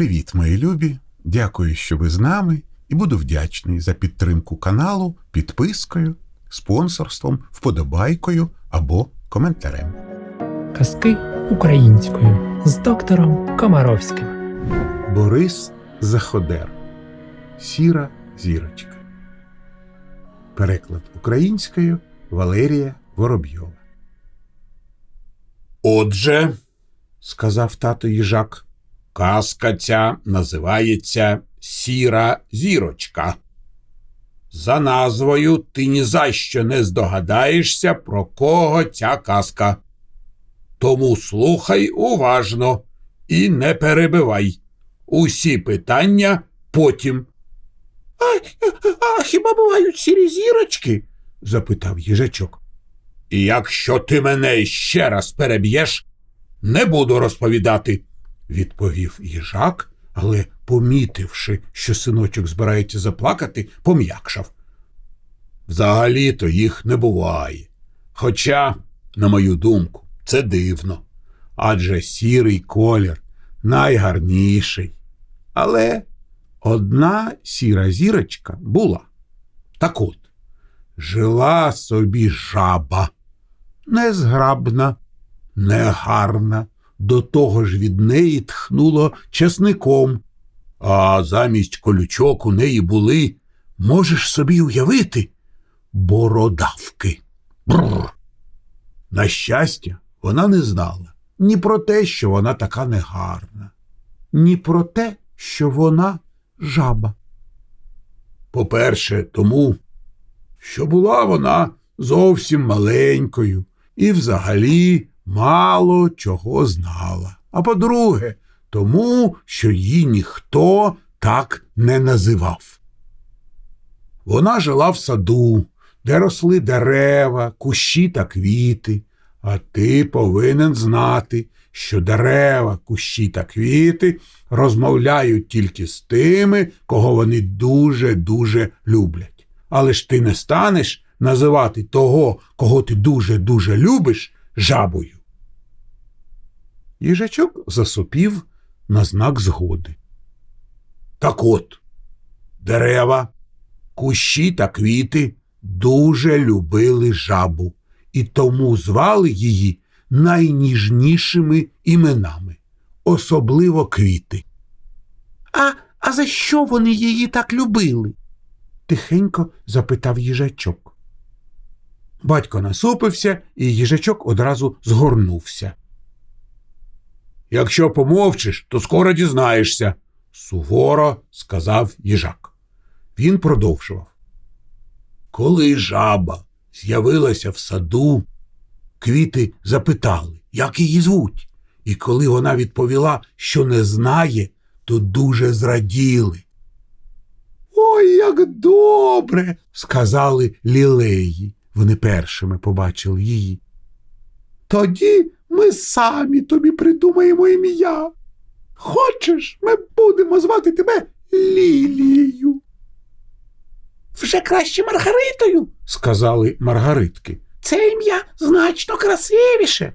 Привіт, мої любі! Дякую, що ви з нами, і буду вдячний за підтримку каналу підпискою, спонсорством, вподобайкою або коментарем. Казки українською з доктором Комаровським. Борис Заходер. Сіра зірочка. Переклад українською Валерія Воробйова. Отже, Сказав тато їжак. Казка ця називається Сіра зірочка. За назвою ти ні за що не здогадаєшся, про кого ця казка. Тому слухай уважно і не перебивай. Усі питання потім. А, а хіба бувають сірі зірочки? запитав їжачок. І якщо ти мене ще раз переб'єш, не буду розповідати. Відповів їжак, але, помітивши, що синочок збирається заплакати, пом'якшав. Взагалі-то їх не буває. Хоча, на мою думку, це дивно. Адже сірий колір найгарніший. Але одна сіра зірочка була. Так от, жила собі жаба, незграбна, негарна, до того ж від неї тхнуло чесником, а замість колючок у неї були, можеш собі уявити, бородавки. Бррр. На щастя, вона не знала ні про те, що вона така негарна, ні про те, що вона жаба. По-перше, тому, що була вона зовсім маленькою і взагалі мало чого знала. А по-друге, тому, що її ніхто так не називав. Вона жила в саду, де росли дерева, кущі та квіти. А ти повинен знати, що дерева, кущі та квіти розмовляють тільки з тими, кого вони дуже-дуже люблять. Але ж ти не станеш називати того, кого ти дуже-дуже любиш, жабою. Їжачок засопів на знак згоди. Так от, дерева, кущі та квіти дуже любили жабу і тому звали її найніжнішими іменами, особливо квіти. А, а за що вони її так любили? тихенько запитав їжачок. Батько насупився, і їжачок одразу згорнувся. Якщо помовчиш, то скоро дізнаєшся, суворо сказав їжак. Він продовжував. Коли жаба з'явилася в саду, квіти запитали, як її звуть, і коли вона відповіла, що не знає, то дуже зраділи. Ой, як добре, сказали лілеї. Вони першими побачили її. Тоді ми самі тобі придумаємо ім'я. Хочеш, ми будемо звати тебе Лілією. Вже краще Маргаритою, сказали Маргаритки. Це ім'я значно красивіше.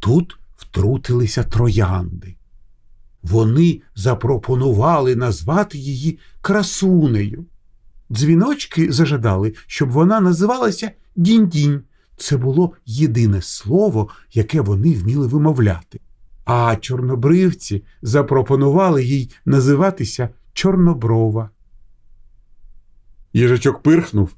Тут втрутилися троянди. Вони запропонували назвати її красунею. Дзвіночки зажадали, щоб вона називалася Дінь-дінь. Це було єдине слово, яке вони вміли вимовляти. А чорнобривці запропонували їй називатися Чорноброва. Їжачок пирхнув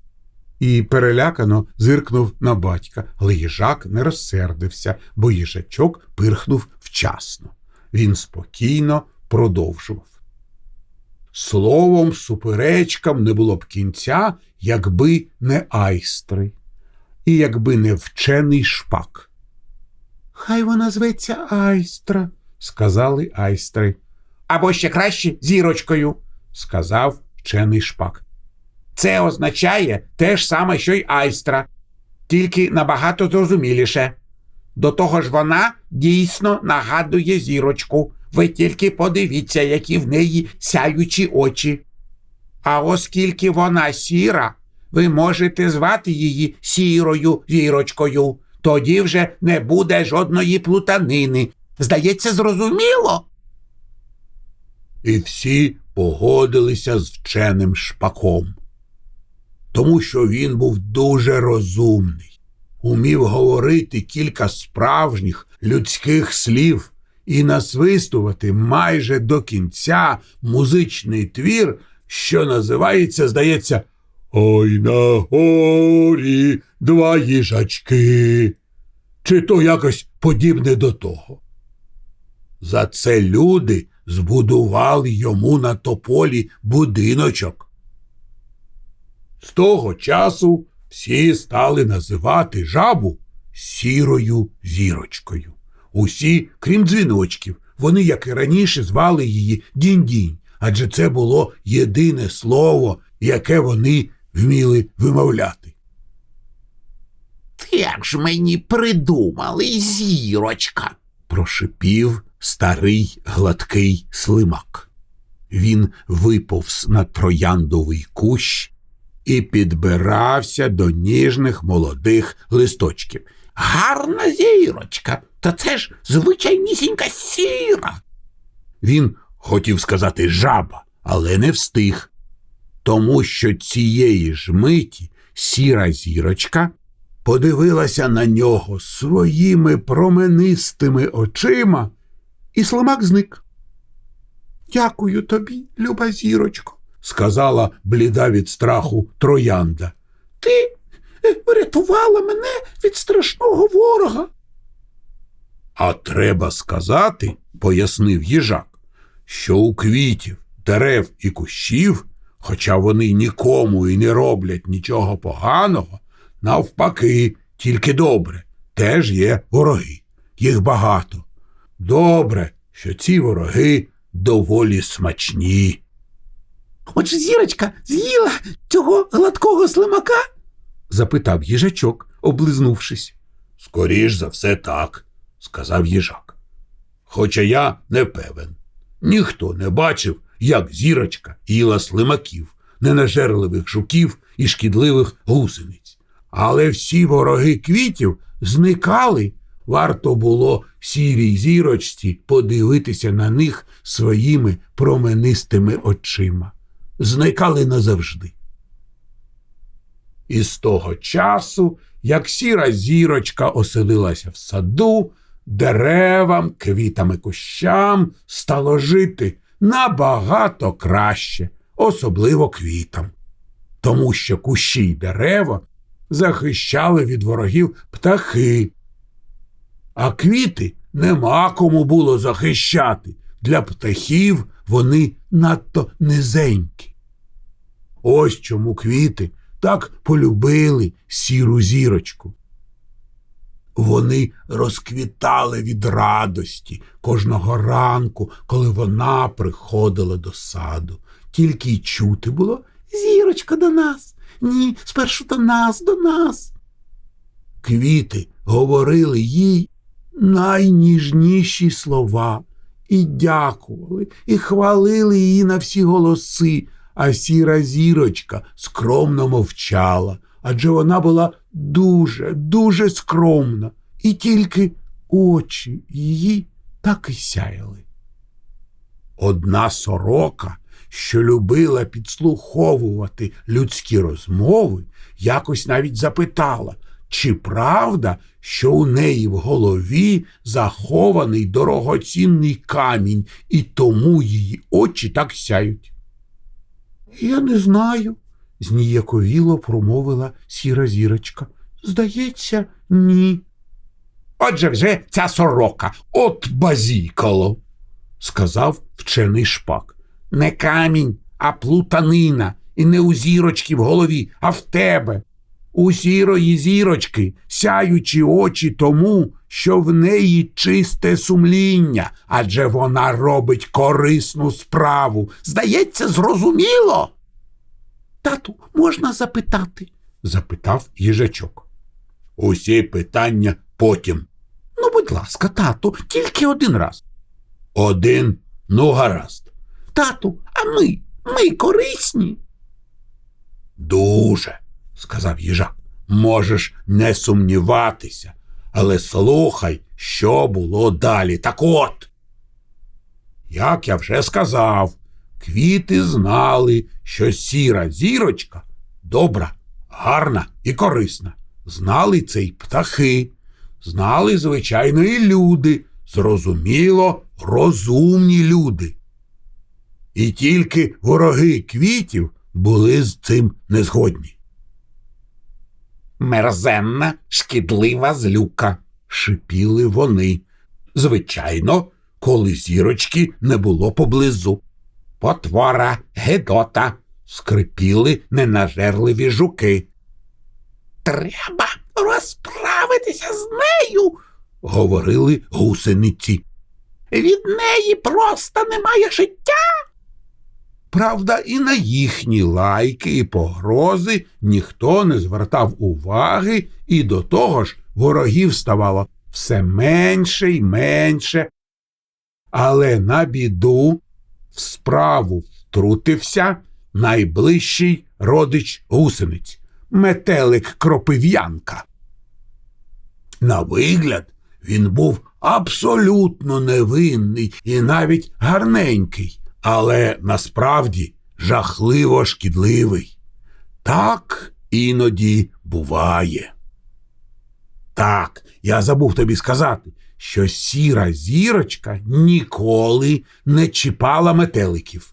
і перелякано зиркнув на батька, але їжак не розсердився, бо їжачок пирхнув вчасно. Він спокійно продовжував. Словом, суперечкам не було б кінця, якби не айстри, і якби не вчений шпак. Хай вона зветься Айстра, сказали айстри. Або ще краще зірочкою, сказав вчений шпак. Це означає те ж саме, що й айстра, тільки набагато зрозуміліше. До того ж, вона дійсно нагадує зірочку. Ви тільки подивіться, які в неї сяючі очі. А оскільки вона сіра, ви можете звати її сірою зірочкою. Тоді вже не буде жодної плутанини. Здається, зрозуміло? І всі погодилися з вченим шпаком. Тому що він був дуже розумний, умів говорити кілька справжніх людських слів і насвистувати майже до кінця музичний твір, що називається, здається, Ой на горі два їжачки. Чи то якось подібне до того. За це люди збудували йому на тополі будиночок. З того часу всі стали називати жабу сірою зірочкою. Усі, крім дзвіночків, вони, як і раніше, звали її Дінь-Дінь, адже це було єдине слово, яке вони вміли вимовляти. Як ж мені придумали, зірочка. прошипів старий гладкий слимак. Він виповз на трояндовий кущ і підбирався до ніжних молодих листочків. Гарна зірочка, та це ж звичайнісінька сіра. Він хотів сказати жаба, але не встиг, тому що цієї ж миті сіра зірочка подивилася на нього своїми променистими очима, і слимак зник. Дякую тобі, люба зірочко, сказала бліда від страху троянда. Ти е, врятувала мене від страшного ворога. А треба сказати, пояснив їжак, що у квітів, дерев і кущів, хоча вони нікому і не роблять нічого поганого, навпаки, тільки добре, теж є вороги. Їх багато. Добре, що ці вороги доволі смачні. Отже, зірочка з'їла цього гладкого слимака. запитав їжачок, облизнувшись. Скоріш за все так, сказав їжак. Хоча я не певен. Ніхто не бачив, як зірочка їла слимаків, ненажерливих жуків і шкідливих гусениць. Але всі вороги квітів зникали. Варто було сірій зірочці подивитися на них своїми променистими очима. Зникали назавжди. І з того часу, як сіра зірочка оселилася в саду, деревам, квітам і кущам стало жити набагато краще, особливо квітам. Тому що кущі й дерева захищали від ворогів птахи. А квіти нема кому було захищати. Для птахів вони надто низенькі. Ось чому квіти так полюбили сіру зірочку. Вони розквітали від радості кожного ранку, коли вона приходила до саду. Тільки й чути було зірочка до нас. Ні, спершу до нас, до нас. Квіти говорили їй найніжніші слова і дякували, і хвалили її на всі голоси, а сіра зірочка скромно мовчала, адже вона була дуже, дуже скромна, і тільки очі її так і сяяли. Одна сорока, що любила підслуховувати людські розмови, якось навіть запитала, чи правда, що у неї в голові захований дорогоцінний камінь, і тому її очі так сяють. Я не знаю, зніяковіло промовила сіра зірочка. Здається, ні. Отже вже ця сорока, от базікало, сказав вчений шпак. Не камінь, а плутанина, і не у зірочки в голові, а в тебе. У сірої зірочки сяючі очі тому, що в неї чисте сумління, адже вона робить корисну справу. Здається, зрозуміло. Тату, можна запитати? запитав їжачок. Усі питання потім. Ну, будь ласка, тату, тільки один раз. Один, ну гаразд. Тату, а ми, ми корисні. Дуже, сказав їжак. Можеш не сумніватися, але слухай, що було далі. Так от. Як я вже сказав, Квіти знали, що сіра зірочка добра, гарна і корисна. Знали це й птахи, знали, звичайно, і люди, зрозуміло, розумні люди. І тільки вороги квітів були з цим незгодні. Мерзенна, шкідлива злюка, шипіли вони. Звичайно, коли зірочки не було поблизу. Потвора, гедота, скрипіли ненажерливі жуки. Треба розправитися з нею. Говорили гусениці. Від неї просто немає життя. Правда, і на їхні лайки і погрози ніхто не звертав уваги, і до того ж ворогів ставало все менше й менше. Але на біду в справу втрутився найближчий родич гусениць метелик кропив'янка. На вигляд він був абсолютно невинний і навіть гарненький, але насправді жахливо шкідливий. Так іноді буває. Так, я забув тобі сказати, що сіра зірочка ніколи не чіпала метеликів.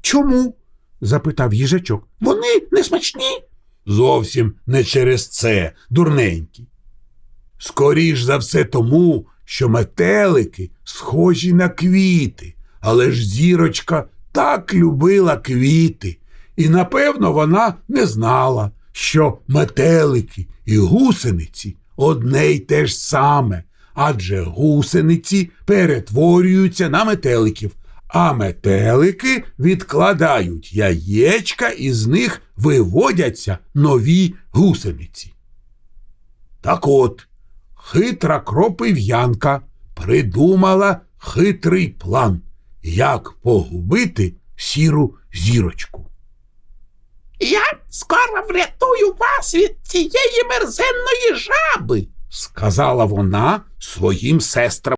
Чому? запитав їжачок. Вони не смачні. Зовсім не через це, дурненький. Скоріш за все тому, що метелики схожі на квіти, але ж зірочка так любила квіти, і напевно вона не знала, що метелики і гусениці одне й те ж саме, адже гусениці перетворюються на метеликів, а метелики відкладають яєчка і з них виводяться нові гусениці. Так от, хитра кропив'янка придумала хитрий план, як погубити сіру зірочку. Я скоро врятую вас від цієї мерзенної жаби. Сказала вона своїм сестрам,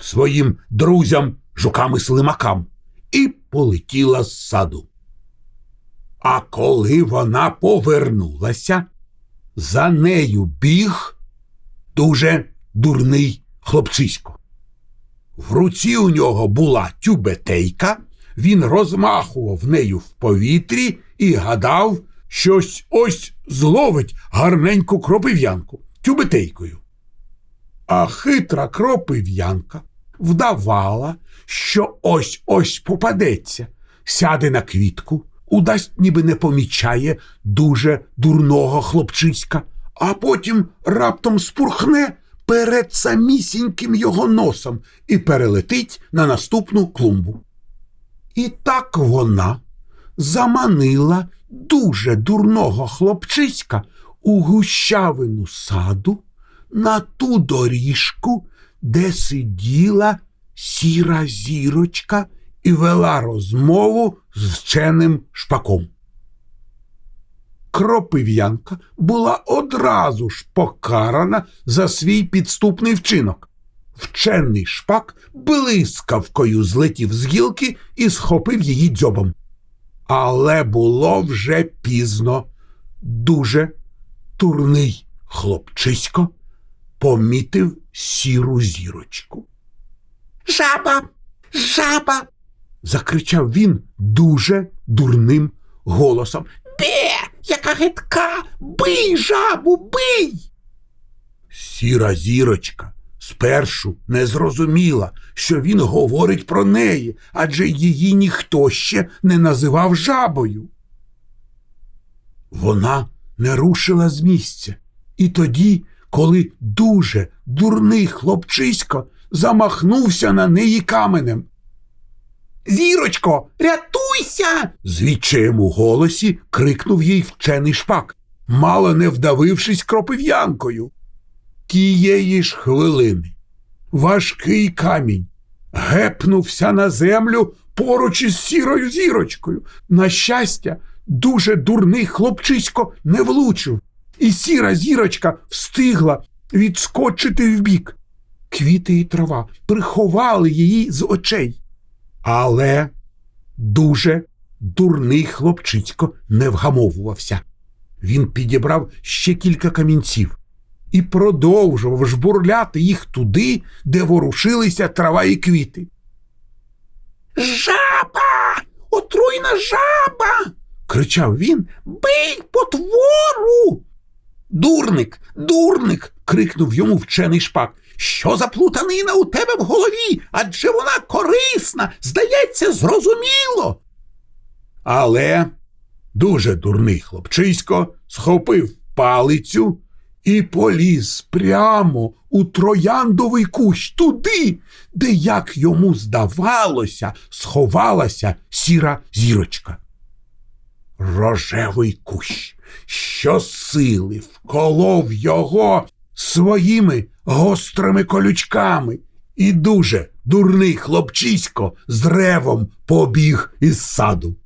своїм друзям, жукам і слимакам, і полетіла з саду. А коли вона повернулася, за нею біг дуже дурний хлопчисько. В руці у нього була тюбетейка, він розмахував нею в повітрі і гадав, щось ось зловить гарненьку кропив'янку тюбетейкою. А хитра кропив'янка вдавала, що ось ось попадеться, сяде на квітку, удасть, ніби не помічає дуже дурного хлопчиська, а потім раптом спурхне перед самісіньким його носом і перелетить на наступну клумбу. І так вона заманила дуже дурного хлопчиська у гущавину саду на ту доріжку, де сиділа сіра зірочка і вела розмову з вченим шпаком. Кропив'янка була одразу ж покарана за свій підступний вчинок. Вчений шпак блискавкою злетів з гілки і схопив її дзьобом. Але було вже пізно. Дуже турний хлопчисько помітив сіру зірочку. Жаба, жаба. Закричав він дуже дурним голосом. Бе, яка гидка. Бий жабу, бий. Сіра зірочка спершу не зрозуміла, що він говорить про неї, адже її ніхто ще не називав жабою. Вона не рушила з місця, і тоді, коли дуже дурний хлопчисько замахнувся на неї каменем. Зірочко, рятуйся. з відчаєм у голосі крикнув їй вчений шпак, мало не вдавившись кропив'янкою. Тієї ж хвилини важкий камінь гепнувся на землю поруч із сірою зірочкою. На щастя, дуже дурний хлопчисько не влучив, і сіра зірочка встигла відскочити вбік. Квіти і трава приховали її з очей. Але Дуже дурний хлопчисько не вгамовувався. Він підібрав ще кілька камінців і продовжував жбурляти їх туди, де ворушилися трава і квіти. Жаба! Отруйна жаба! Кричав він. Бий потвору! Дурник, дурник. крикнув йому вчений шпак. Що за плутанина у тебе в голові? Адже вона корисна, здається, зрозуміло. Але дуже дурний хлопчисько схопив палицю і поліз прямо у трояндовий кущ туди, де, як йому здавалося, сховалася сіра зірочка. Рожевий кущ щосили вколов його своїми гострими колючками, і дуже дурний хлопчисько з ревом побіг із саду.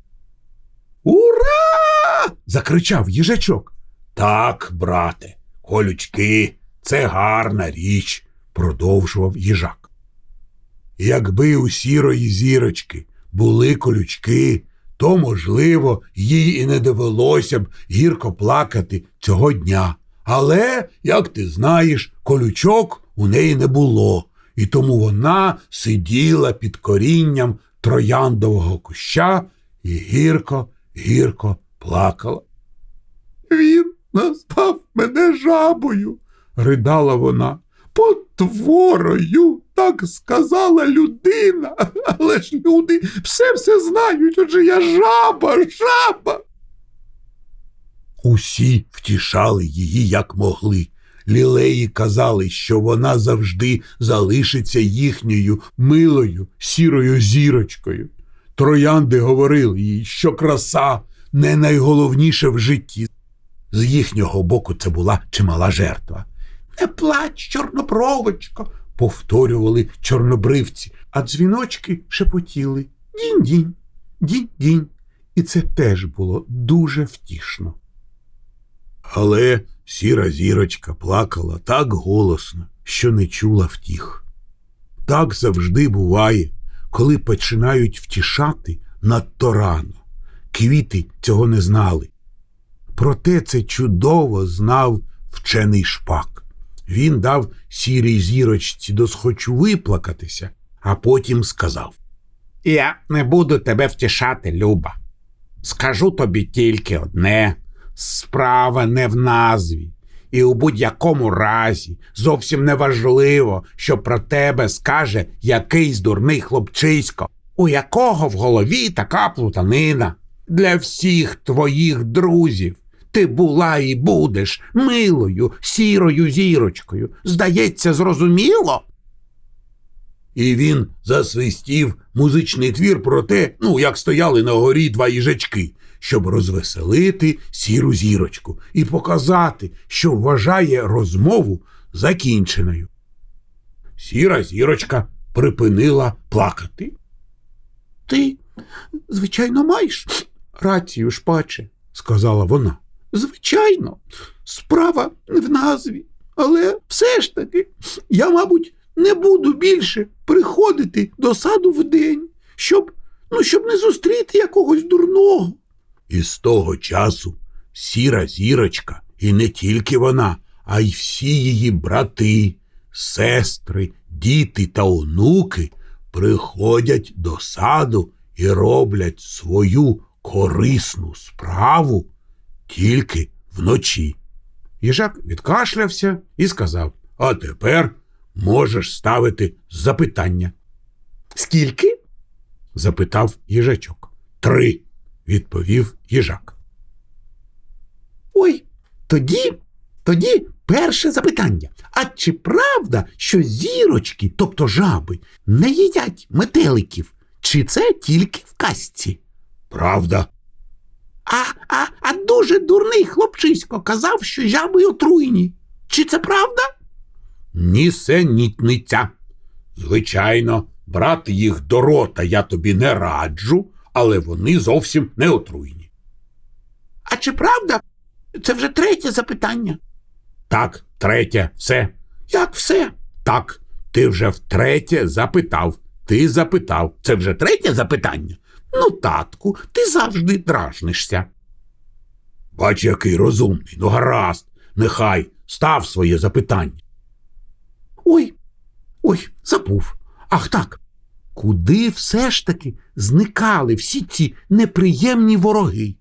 Ура! закричав їжачок. Так, брате, колючки, це гарна річ, продовжував їжак. Якби у сірої зірочки були колючки, то, можливо, їй і не довелося б гірко плакати цього дня. Але, як ти знаєш, колючок у неї не було, і тому вона сиділа під корінням трояндового куща і гірко, гірко плакала. Він назвав мене жабою, ридала вона. Потворою, так сказала людина. Але ж люди все все знають, отже я жаба, жаба. Усі втішали її, як могли. Лілеї казали, що вона завжди залишиться їхньою милою сірою зірочкою. Троянди говорили їй, що краса не найголовніше в житті. З їхнього боку це була чимала жертва. Не плач, чорнобровочко. Повторювали чорнобривці, а дзвіночки шепотіли дінь-дінь, дінь-дінь. І це теж було дуже втішно. Але сіра зірочка плакала так голосно, що не чула втіх. Так завжди буває, коли починають втішати надто рано. Квіти цього не знали. Проте це чудово знав вчений шпак. Він дав сірій зірочці досхочу виплакатися, а потім сказав: Я не буду тебе втішати, Люба. Скажу тобі тільки одне: справа не в назві, і у будь-якому разі зовсім не важливо, що про тебе скаже якийсь дурний хлопчисько, у якого в голові така плутанина. Для всіх твоїх друзів ти була і будеш милою, сірою зірочкою. Здається, зрозуміло? І він засвистів музичний твір про те, ну, як стояли на горі два їжачки, щоб розвеселити сіру зірочку і показати, що вважає розмову закінченою. Сіра зірочка припинила плакати. Ти, звичайно, маєш рацію, шпаче, сказала вона. Звичайно, справа не в назві, але все ж таки, я, мабуть, не буду більше приходити до саду вдень, щоб, ну, щоб не зустріти якогось дурного. І з того часу сіра зірочка, і не тільки вона, а й всі її брати, сестри, діти та онуки приходять до саду і роблять свою корисну справу тільки вночі. Їжак відкашлявся і сказав: А тепер можеш ставити запитання. Скільки? запитав їжачок. Три, відповів їжак. Ой, тоді, тоді перше запитання. А чи правда, що зірочки, тобто жаби, не їдять метеликів? Чи це тільки в казці? Правда, А, а, а дуже дурний хлопчисько казав, що жаби отруйні. Чи це правда? нісенітниця. Звичайно, брати їх до рота я тобі не раджу, але вони зовсім не отруйні. А чи правда? Це вже третє запитання. Так, третє, все. Як все? Так, ти вже втретє запитав. Ти запитав. Це вже третє запитання? Ну, татку, ти завжди дражнишся. Бач, який розумний. Ну, гаразд, нехай став своє запитання. Ой, ой, забув. Ах так. Куди все ж таки зникали всі ці неприємні вороги?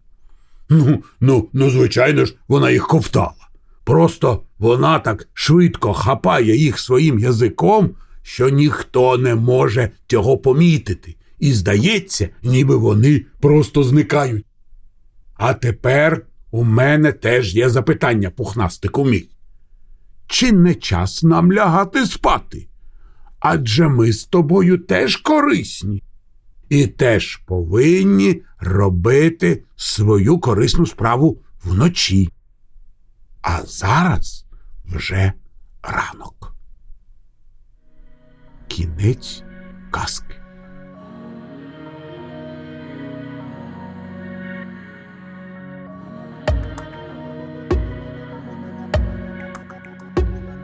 Ну, ну, ну, звичайно ж, вона їх ковтала. Просто вона так швидко хапає їх своїм язиком, що ніхто не може цього помітити. І здається, ніби вони просто зникають. А тепер у мене теж є запитання, пухнастику мій. Чи не час нам лягати спати? Адже ми з тобою теж корисні і теж повинні робити свою корисну справу вночі. А зараз вже ранок. Кінець казки.